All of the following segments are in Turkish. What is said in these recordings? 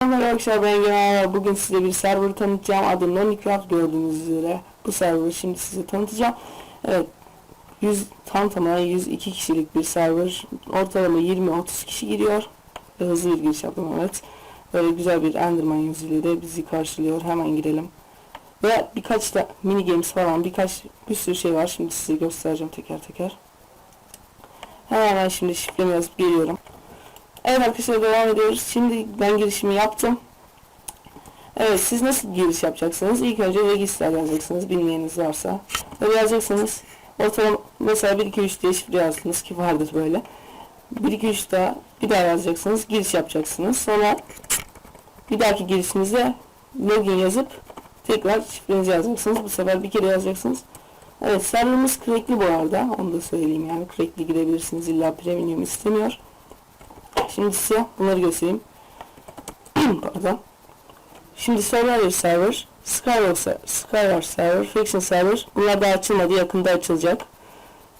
Merhaba arkadaşlar ben Genel Bugün size bir server tanıtacağım. Adı Nonicraft gördüğünüz üzere. Bu serverı şimdi size tanıtacağım. Evet. 100 tam tamına 102 kişilik bir server. Ortalama 20-30 kişi giriyor. Hızlı bir giriş yaptım evet. Böyle güzel bir Enderman yüzüyle de bizi karşılıyor. Hemen girelim. Ve birkaç da mini games falan birkaç bir sürü şey var. Şimdi size göstereceğim teker teker. Hemen ben şimdi şifremi yazıp geliyorum. Evet arkadaşlar devam ediyoruz. Şimdi ben girişimi yaptım. Evet siz nasıl giriş yapacaksınız? İlk önce register yazacaksınız bilmeyeniniz varsa. Böyle yazacaksınız. Ortalama mesela 1 2 3 diye şifre yazdınız ki vardır böyle. 1 2 3 daha bir daha yazacaksınız. Giriş yapacaksınız. Sonra bir dahaki girişinizde login yazıp tekrar şifrenizi yazacaksınız. Bu sefer bir kere yazacaksınız. Evet serverımız crackli bu arada. Onu da söyleyeyim yani crackli girebilirsiniz. İlla premium istemiyor. Şimdi size bunları göstereyim. Pardon. Şimdi Survivor Server, Skyward, Ser- Skyward Server, Faction Server. Bunlar daha açılmadı. Yakında açılacak.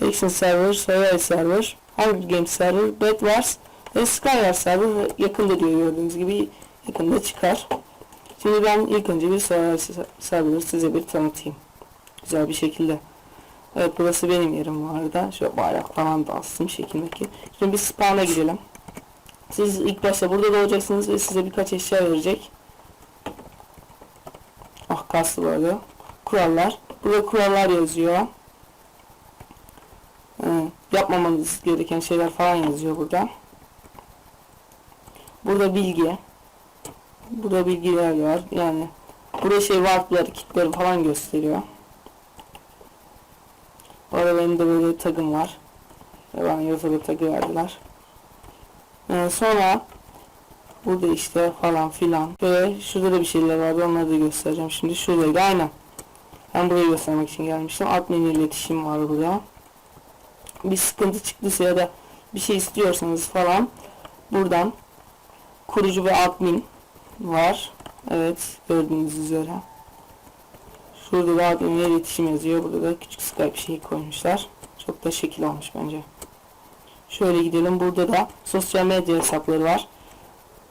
Faction Server, Survivor Server, Hunger Games Server, Bed Wars ve Skyward Server yakında diyor gördüğünüz gibi yakında çıkar. Şimdi ben ilk önce bir Se- Server'ı size bir tanıtayım. Güzel bir şekilde. Evet burası benim yerim bu arada. Şöyle bayrak falan da astım şekildeki. Şimdi bir spawn'a gidelim. Siz ilk başta burada doğacaksınız ve size birkaç eşya verecek. Ah kastı bu. Kurallar. Burada kurallar yazıyor. Ee, yapmamanız gereken şeyler falan yazıyor burada. Burada bilgi. Burada bilgiler var. Yani burada şey warpları, kitleri falan gösteriyor. Bu arada benim de böyle tagım var. Ve bana yazılı tagı verdiler. Ee, sonra burada işte falan filan. Ve şurada da bir şeyler vardı onları da göstereceğim şimdi. Şuradaydı aynen. Ben burayı göstermek için gelmiştim. Admin iletişim var burada. Bir sıkıntı çıktıysa ya da bir şey istiyorsanız falan buradan kurucu ve admin var. Evet gördüğünüz üzere. Şurada da admin iletişim yazıyor. Burada da küçük skype şeyi koymuşlar. Çok da şekil olmuş bence Şöyle gidelim. Burada da sosyal medya hesapları var.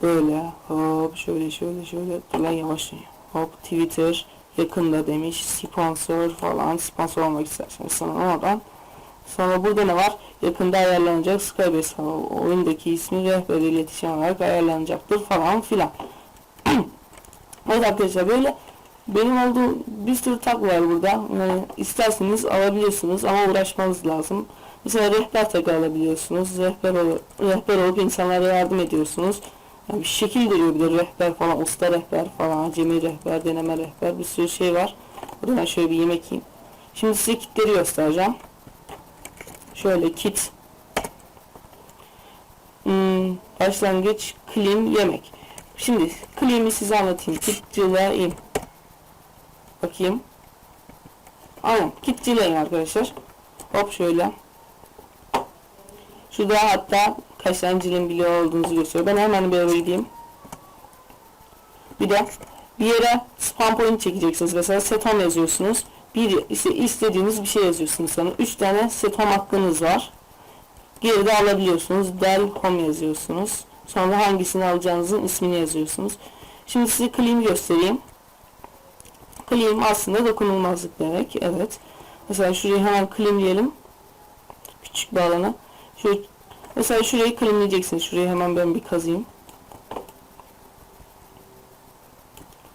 Böyle hop şöyle şöyle şöyle. Dur lan yavaş hop Twitter yakında demiş. Sponsor falan. Sponsor olmak isterseniz sana oradan. Sonra burada ne var? Yakında ayarlanacak Skype hesabı oyundaki ismi rehber iletişim olarak ayarlanacaktır falan filan. Evet arkadaşlar böyle benim olduğum bir sürü tag var burada. Yani isterseniz alabiliyorsunuz ama uğraşmanız lazım Mesela rehber tagı alabiliyorsunuz. Rehber, rehber olup insanlara yardım ediyorsunuz. Yani bir şekil veriyor bir rehber falan, usta rehber falan, acemi rehber, deneme rehber bir sürü şey var. Burada ben şöyle bir yemek yiyeyim. Şimdi size kitleri göstereceğim. Şöyle kit. Hmm, başlangıç, clean, yemek. Şimdi clean'i size anlatayım. Kitçileyim. Bakayım. Aynen kitçileyim arkadaşlar. Hop şöyle. Şurada hatta kaç tane cilin biliyor olduğunuzu gösteriyor. Ben hemen bir eve gideyim. Bir de bir yere spam point çekeceksiniz. Mesela set yazıyorsunuz. Bir ise istediğiniz bir şey yazıyorsunuz sana. 3 tane set home hakkınız var. Geride alabiliyorsunuz. Del home yazıyorsunuz. Sonra hangisini alacağınızın ismini yazıyorsunuz. Şimdi size clean göstereyim. Clean aslında dokunulmazlık demek. Evet. Mesela şurayı hemen clean diyelim. Küçük bir alana. Şöyle, mesela şurayı klimleyeceksiniz. Şurayı hemen ben bir kazıyım.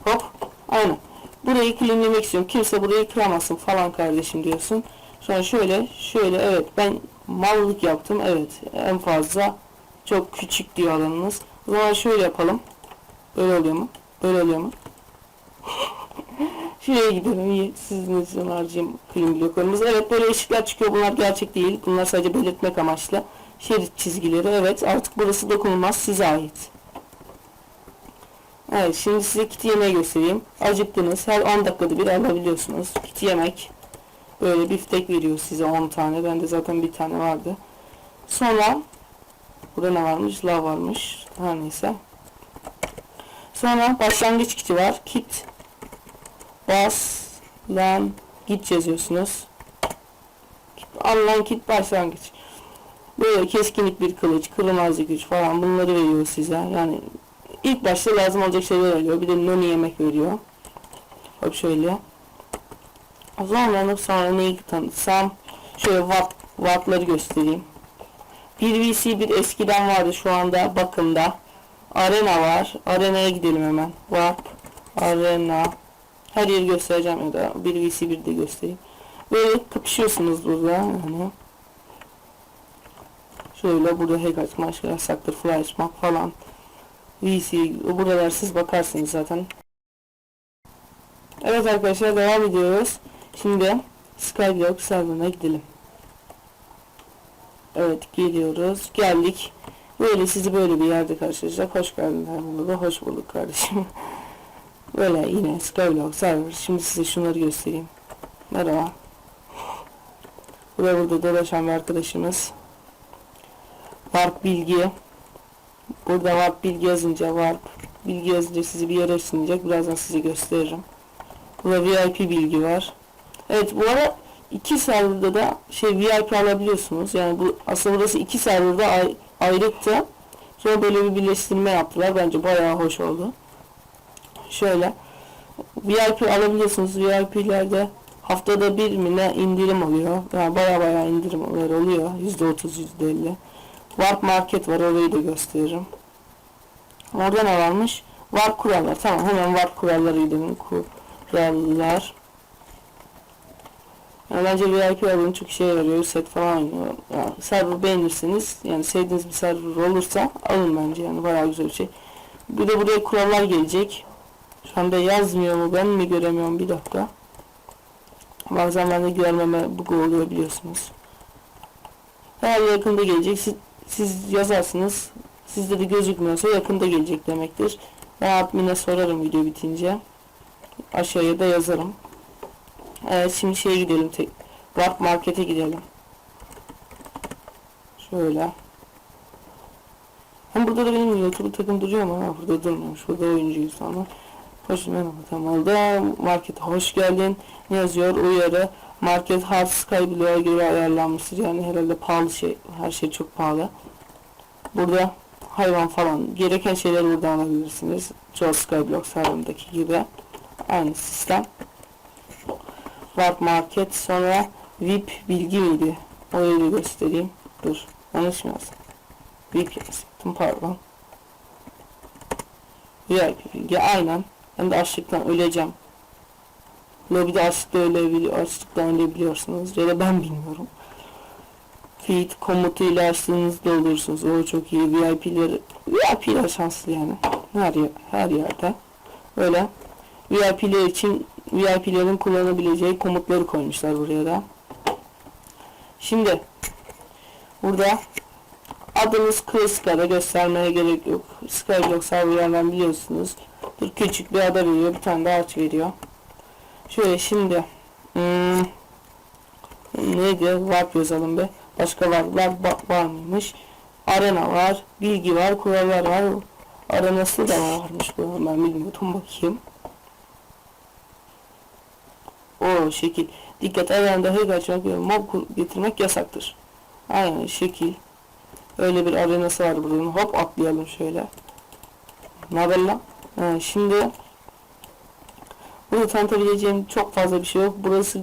Hop. Aynen. Burayı klimlemek istiyorum. Kimse burayı kıramasın falan kardeşim diyorsun. Sonra şöyle şöyle evet ben mallık yaptım. Evet en fazla çok küçük diyor alanınız. O zaman şöyle yapalım. Böyle oluyor mu? Böyle oluyor mu? Şuraya gidelim. Sizin için harcayayım klim bloklarımız. Evet böyle ışıklar çıkıyor. Bunlar gerçek değil. Bunlar sadece belirtmek amaçlı. Şerit çizgileri. Evet artık burası dokunulmaz. Size ait. Evet şimdi size kit yemeği göstereyim. Acıktınız. Her 10 dakikada bir alabiliyorsunuz. Kit yemek. Böyle biftek veriyor size 10 tane. Bende zaten bir tane vardı. Sonra burada ne varmış? Lav varmış. Her neyse. Sonra başlangıç kiti var. Kit bas lan git yazıyorsunuz. Alınan kit başlangıç. Böyle keskinlik bir kılıç, kırılmazlık güç falan bunları veriyor size. Yani ilk başta lazım olacak şeyler veriyor. Bir de noni yemek veriyor. Hop şöyle. O zaman ben sonra neyi tanıtsam şöyle watt, wattları göstereyim. 1VC bir eskiden vardı şu anda bakımda. Arena var. Arena'ya gidelim hemen. Warp. Arena. Her yeri göstereceğim ya da 1VC1 de göstereyim. Böyle kapışıyorsunuz burada yani. Şöyle burada hack açma, aşkı yasaktır, fly açmak falan. VC, buralar siz bakarsınız zaten. Evet arkadaşlar devam ediyoruz. Şimdi Skyblock serverına gidelim. Evet geliyoruz. Geldik. Böyle sizi böyle bir yerde karşılayacak. Hoş geldinler burada. Hoş bulduk kardeşim. Böyle yine Skyblock server. Şimdi size şunları göstereyim. Merhaba. Burada burada dolaşan bir arkadaşımız. Warp bilgi. Burada warp bilgi yazınca warp bilgi yazınca sizi bir yere ışınlayacak. Birazdan size gösteririm. Burada VIP bilgi var. Evet bu ara iki serverda da şey VIP alabiliyorsunuz. Yani bu aslında burası iki serverda ay, ayrıktı. Sonra böyle bir birleştirme yaptılar. Bence bayağı hoş oldu. Şöyle VIP alabiliyorsunuz. VIP'lerde haftada bir mi ne indirim oluyor. Yani baya baya indirimler oluyor. %30 %50. Warp Market var orayı da gösteririm. Orada ne varmış? Warp kurallar. Tamam hemen Warp kuralları gidelim. Kurallar. Yani bence VIP alın çok işe yarıyor. Set falan. Yani server beğenirseniz yani sevdiğiniz bir server olursa alın bence yani bayağı güzel bir şey. Bir de buraya kurallar gelecek. Şu anda yazmıyor mu ben mi göremiyorum bir dakika. Bazen ben de görmeme bug oluyor biliyorsunuz. Eğer yakında gelecek siz, siz yazarsınız. Sizde de gözükmüyorsa yakında gelecek demektir. Ben admin'e sorarım video bitince. Aşağıya da yazarım. Evet şimdi şeye gidelim tek. Warp Market'e gidelim. Şöyle. Hem burada da benim YouTube takım duruyor ama burada durmuyormuş. Burada oyuncuyuz ama. Hoş merhaba tamamda. Markete hoş geldin. Yazıyor? Uyarı. Market hard Skyblock'a göre ayarlanmıştır. Yani herhalde pahalı şey. Her şey çok pahalı. Burada hayvan falan gereken şeyleri burada alabilirsiniz. Çoğu Skyblock serverındaki gibi. Aynı sistem. Warp Market sonra VIP bilgi miydi? Orayı göstereyim. Dur. Yanlış mı yazdım? VIP yazdım pardon. VIP bilgi aynen. Hem de açlıktan öleceğim. Lobide açlıkta ölebiliyor, açlıktan ölebiliyorsunuz. Ya da ben bilmiyorum. Feed komutuyla açtığınızda olursunuz. O çok iyi. VIP'leri VIP'ler şanslı yani. Her, yer, her yerde. Böyle VIP'ler için VIP'lerin kullanabileceği komutları koymuşlar buraya da. Şimdi burada adınız Klassika'da göstermeye gerek yok. Skyblock serverlarından biliyorsunuz. Bir küçük bir ada veriyor. Bir tane de ağaç veriyor. Şöyle şimdi hmm, neydi? Warp yazalım be. Başka varlar var mıymış? Arena var. Bilgi var. Kurallar var. Arenası da varmış bu. Ben bilmiyordum. Bakayım. O şekil. Dikkat arenada hack açmak ve mob getirmek yasaktır. Aynen şekil. Öyle bir arenası var buranın. Hop atlayalım şöyle. Ne haber lan? Ha, şimdi burada tanıtabileceğim çok fazla bir şey yok. Burası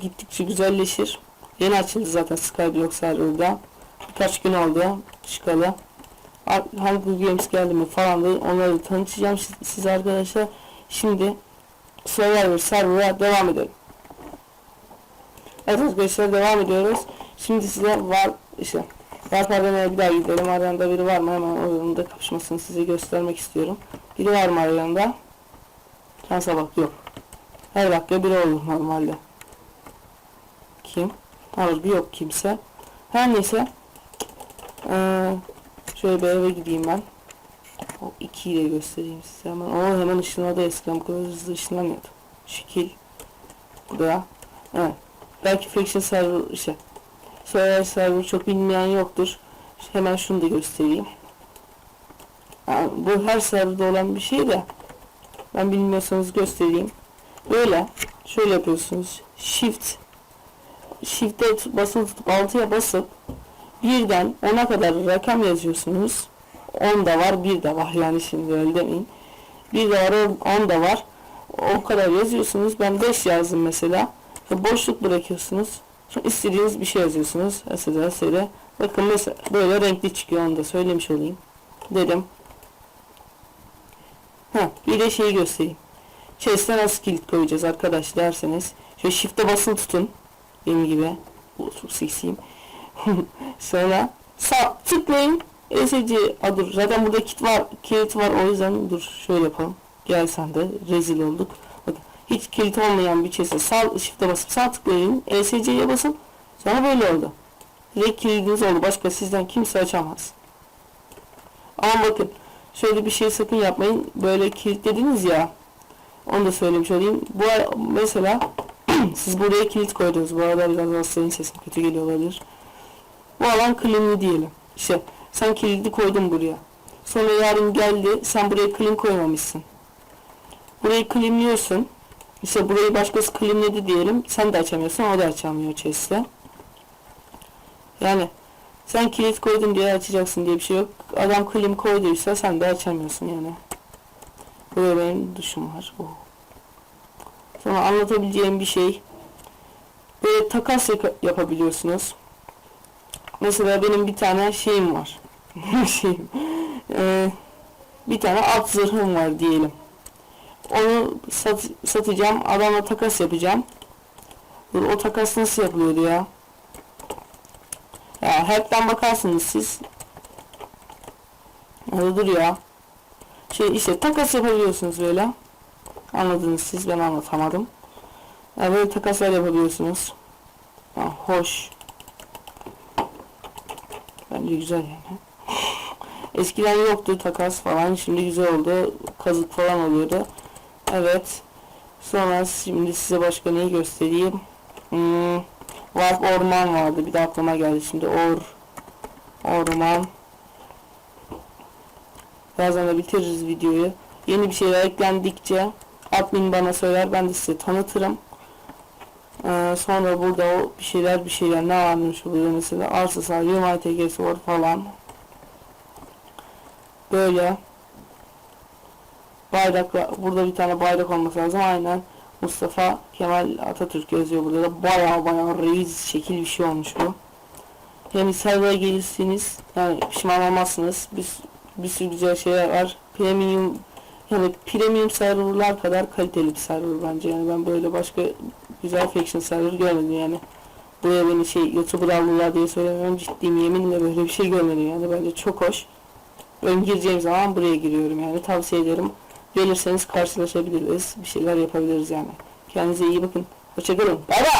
gittikçe güzelleşir. Yeni açıldı zaten Skyblock serverda. Birkaç gün oldu çıkalı. Hangi Games geldi mi falan da onları tanıtacağım size arkadaşlar. Şimdi Survivor server'a devam edelim. Evet arkadaşlar devam ediyoruz. Şimdi size var işte Warp Arena'ya bir daha gidelim. Arena'da biri var mı? Hemen onun da kapışmasını size göstermek istiyorum. Biri var mı Arena'da? Şansa bak yok. Her dakika biri olur normalde. Kim? Hayır bir yok kimse. Her neyse. Ee, şöyle bir eve gideyim ben. O ikiyi de göstereyim size hemen. O hemen ışınladı eskiden bu kadar hızlı ışınlamıyordu. Şekil. Burada. Evet. Belki Faction server işte. Survivor server çok bilmeyen yoktur. Hemen şunu da göstereyim. Bu her serverda olan bir şey de ben bilmiyorsanız göstereyim. Böyle şöyle yapıyorsunuz. Shift Shift'e basılı tutup 6'ya basıp birden 10'a kadar rakam yazıyorsunuz. 10 da var, 1 de var yani şimdi öyle demeyin. 1 de var, 10 da var. O kadar yazıyorsunuz. Ben 5 yazdım mesela. Boşluk bırakıyorsunuz. Sonra istediğiniz bir şey yazıyorsunuz. Mesela söyle. Bakın mesela böyle renkli çıkıyor onu da söylemiş olayım. Dedim. Ha, bir de şeyi göstereyim. Chest'e nasıl kilit koyacağız arkadaş derseniz. Şöyle shift'e basılı tutun. Benim gibi. Bu çok seksiyim. Sonra sağ tıklayın. ESC adı zaten burada kit var, kilit var o yüzden dur şöyle yapalım. Gel sen de rezil olduk. Bakın hiç kilit olmayan bir chest'e sağ shift'e basıp sağ tıklayın. ESC'ye basın. Sonra böyle oldu. Direkt kilidiniz oldu. Başka sizden kimse açamaz. Ama bakın şöyle bir şey sakın yapmayın. Böyle kilitlediniz ya. Onu da söylemiş olayım. Bu mesela siz buraya kilit koydunuz. Bu arada biraz daha senin sesin kötü geliyor olabilir. Bu alan cleanli diyelim. İşte sen kilidi koydun buraya. Sonra yarın geldi sen buraya clean koymamışsın. Burayı cleanliyorsun. İşte burayı başkası cleanledi diyelim. Sen de açamıyorsun o da açamıyor chest'e. Yani sen kilit koydun diye açacaksın diye bir şey yok. Adam clean koyduysa sen de açamıyorsun yani. Böyle benim duşum var. Oh. Sonra anlatabileceğim bir şey. Böyle takas yaka- yapabiliyorsunuz. Mesela benim bir tane şeyim var. şeyim. Ee, bir tane at zırhım var diyelim. Onu sat, satacağım. Adamla takas yapacağım. Dur, o takas nasıl yapılıyordu ya? Ya hepten bakarsınız siz. Hadi dur ya. Şey işte takas yapabiliyorsunuz böyle. Anladınız siz ben anlatamadım. Yani böyle takaslar yapabiliyorsunuz. Ha, hoş. Bence güzel yani. Eskiden yoktu takas falan. Şimdi güzel oldu. Kazık falan oluyordu. Evet. Sonra şimdi size başka neyi göstereyim. Hmm, Warp orman vardı. Bir de aklıma geldi şimdi. Or orman. Birazdan da bitiririz videoyu. Yeni bir şeyler eklendikçe admin bana söyler. Ben de size tanıtırım. Ee, sonra burada o bir şeyler bir şeyler ne varmış burada mesela arsa sahibi MyTG var falan. Böyle. Bayrak burada bir tane bayrak olması lazım aynen. Mustafa Kemal Atatürk yazıyor burada da baya baya reis şekil bir şey olmuş bu. Yani server'a gelirsiniz yani pişman olmazsınız. Biz bir sürü güzel şeyler var. Premium yani premium serverlar kadar kaliteli bir server bence yani ben böyle başka güzel faction server görmedim yani. Buraya beni şey youtuber aldılar diye söylemiyorum ciddiyim yeminle böyle bir şey görmedim yani bence çok hoş. Ben gireceğim zaman buraya giriyorum yani tavsiye ederim. Gelirseniz karşılaşabiliriz bir şeyler yapabiliriz yani. Kendinize iyi bakın. Hoşçakalın. Bay bay.